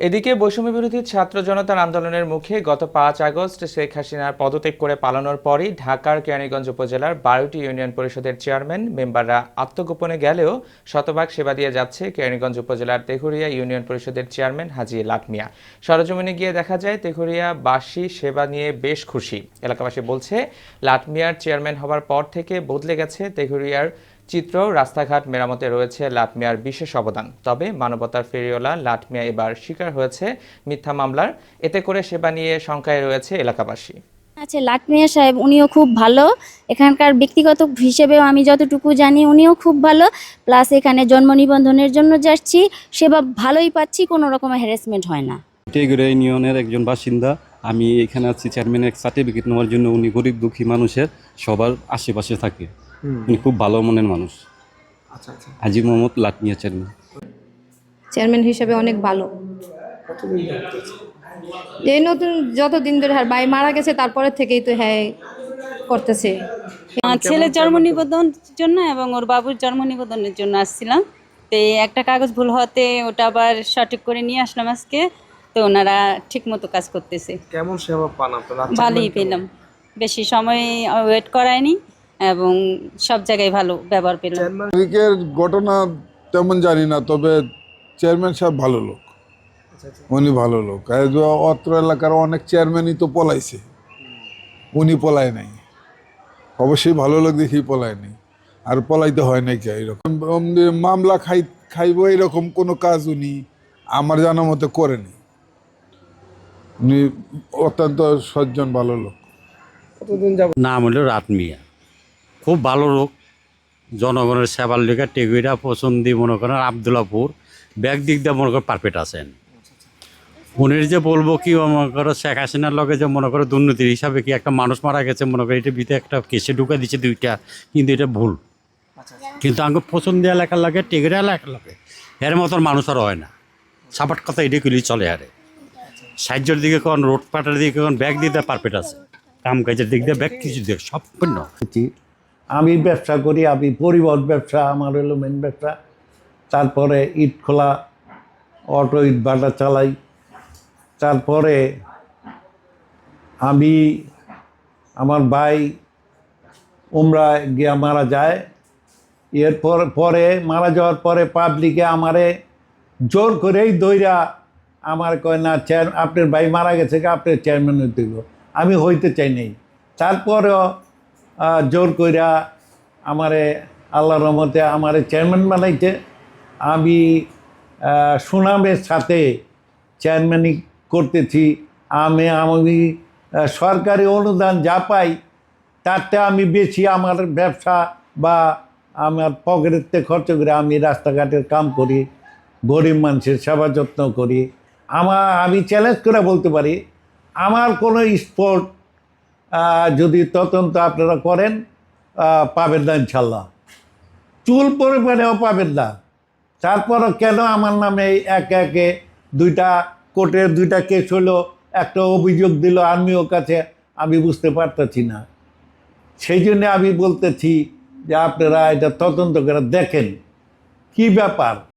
এদিকে বৈষম্য বিরোধী ছাত্র জনতার আন্দোলনের মুখে গত পাঁচ আগস্ট শেখ হাসিনার পদত্যাগ করে পালানোর পরই ঢাকার কেরানীগঞ্জ উপজেলার বারোটি ইউনিয়ন পরিষদের চেয়ারম্যান মেম্বাররা আত্মগোপনে গেলেও শতভাগ সেবা দিয়ে যাচ্ছে কেরানীগঞ্জ উপজেলার তেঘুরিয়া ইউনিয়ন পরিষদের চেয়ারম্যান হাজি লাটমিয়া সরজমিনে গিয়ে দেখা যায় তেঘুরিয়া বাসী সেবা নিয়ে বেশ খুশি। এলাকাবাসী বলছে লাটমিয়ার চেয়ারম্যান হওয়ার পর থেকে বদলে গেছে তেঘুরিয়ার চিত্র রাস্তাঘাট মেরামতে রয়েছে লাটমিয়ার বিশেষ অবদান। তবে মানবতার ফেরিওয়ালা লাটমিয়া এবার শিকার হয়েছে মিথ্যা মামলার। এতে করে সেবা নিয়ে শঙ্কায় রয়েছে এলাকাবাসী। আচ্ছা লাটমিয়া সাহেব উনিও খুব ভালো। এখানকার ব্যক্তিগত হিসেবেও আমি যতটুকু জানি উনিও খুব ভালো। প্লাস এখানে জন্ম নিবন্ধনের জন্য যাচ্ছি সেবা ভালোই পাচ্ছি কোনো রকমের হ্যারাসমেন্ট হয় না। টেগুড়া ইউনিয়নের একজন বাসিন্দা আমি এখানে আছি চেয়ারম্যানের সার্টিফিকেট নেওয়ার জন্য উনি গরিব দুঃখী মানুষের সবার আশেপাশে থাকে। উনি খুব ভালো মনের মানুষ। আচ্ছা আচ্ছা। হাজি মোহাম্মদ লাটমিয়া চেয়ারম্যান। চেয়ারম্যান হিসেবে অনেক ভালো? এই নতুন যত দিন ধরে আর ভাই মারা গেছে তারপরে থেকেই তো হ্যাঁ করতেছে। আমার ছেলের জন্ম নিবন্ধনের জন্য এবং ওর বাবুর জন্ম নিবন্ধনের জন্য আসছিলাম। তো একটা কাগজ ভুল হওয়াতে ওটা আবার সঠিক করে নিয়ে আসলাম আজকে। তো ওনারা ঠিক মতো কাজ করতেছে। কেমন সেবা পান আপনারা? ভালোই পেলাম। বেশি সময় ওয়েট করায়নি। এবং সব জায়গায় ভালো ব্যবহার পেলাম। চেয়ারম্যান এদিকের ঘটনা তেমন জানি না তবে চেয়ারম্যান সাহেব ভালো লোক। উনি ভালো লোক। অত্র এলাকার অনেক চেয়ারম্যানই তো পলাইছে। উনি পলায় নাই। অবশ্যই ভালো লোক দেখি পলায় নাই। আর পলাইতে হয় নাই কে এরকম? মামলা খাই খাইব এরকম কোনো কাজ উনি আমার জানা মতে করেনি। উনি অত্যন্ত সজ্জন ভালো লোক। নাম হলো রাতমিয়া খুব ভালো লোক জনগণের সেবার লেখা টেগুইরা পছন্দি মনে করেন আবদুল্লাপুর ব্যাগ দিক দিয়ে মনে করেন পারফেক্ট আছেন। উনির যে বলব কি মনে করো শেখ হাসিনার লগে যে মনে করো দুর্নীতির হিসাবে কি একটা মানুষ মারা গেছে, মনে করো এটা ভিতরে একটা কেসে ঢুকে দিচ্ছে দুইটা, কিন্তু এটা ভুল। কিন্তু আমাকে পছন্দ এলাকার লাগে টেগুরা এলাকার লাগে, এর মতন মানুষ আর হয় না। সাপাট কথা এটা কিলি চলে আরে। সাহায্যের দিকে কোন, রোড পাটার দিকে কোন, ব্যাগ দিতে পারফেক্ট আছে। কাম কাজের দিক দিয়ে ব্যাগ কিছু দিকে, সব পূর্ণ করছি। আমি ব্যবসা করি, আমি পরিবহন ব্যবসা, আমার হলো মেন ব্যবসা। তারপরে ইট খোলা, অটো, ইট ভাটা চালাই। তারপরে আমি, আমার ভাই উমরা গিয়া মারা যায়। এরপর, পরে, মারা যাওয়ার পরে পাবলিকে আমারে জোর করেই দইরা আমার কয়, না চেয়ার আপনার ভাই মারা গেছে কি আপনার চেয়ারম্যান হইতে। আমি হইতে চাই নাই। তারপরেও জোর কইরা আমারে আল্লাহ রহমতে আমারে চেয়ারম্যান বানাইতে আমি সুনামের সাথে চেয়ারম্যানই করতেছি। আমি আমি সরকারি অনুদান যা পাই তাতে আমি বেশি আমার ব্যবসা বা আমার পকেটের খরচ করে আমি রাস্তাঘাটের কাম করি, গরিব মানুষের সেবা যত্ন করি। আমার আমি চ্যালেঞ্জ করে বলতে পারি, আমার কোনো স্পোর্ট যদি তদন্ত আপনারা করেন পাবেন না ইনশাল্লাহ। চুল পরিমাণেও পাবেন না। তারপরও কেন আমার নামে একে একে দুইটা কোর্টের দুইটা কেস হলো, একটা অভিযোগ দিল আর্মিও কাছে, আমি বুঝতে পারতেছি না। সেই জন্য আমি বলতেছি যে আপনারা এটা তদন্ত করে দেখেন। কি ব্যাপার?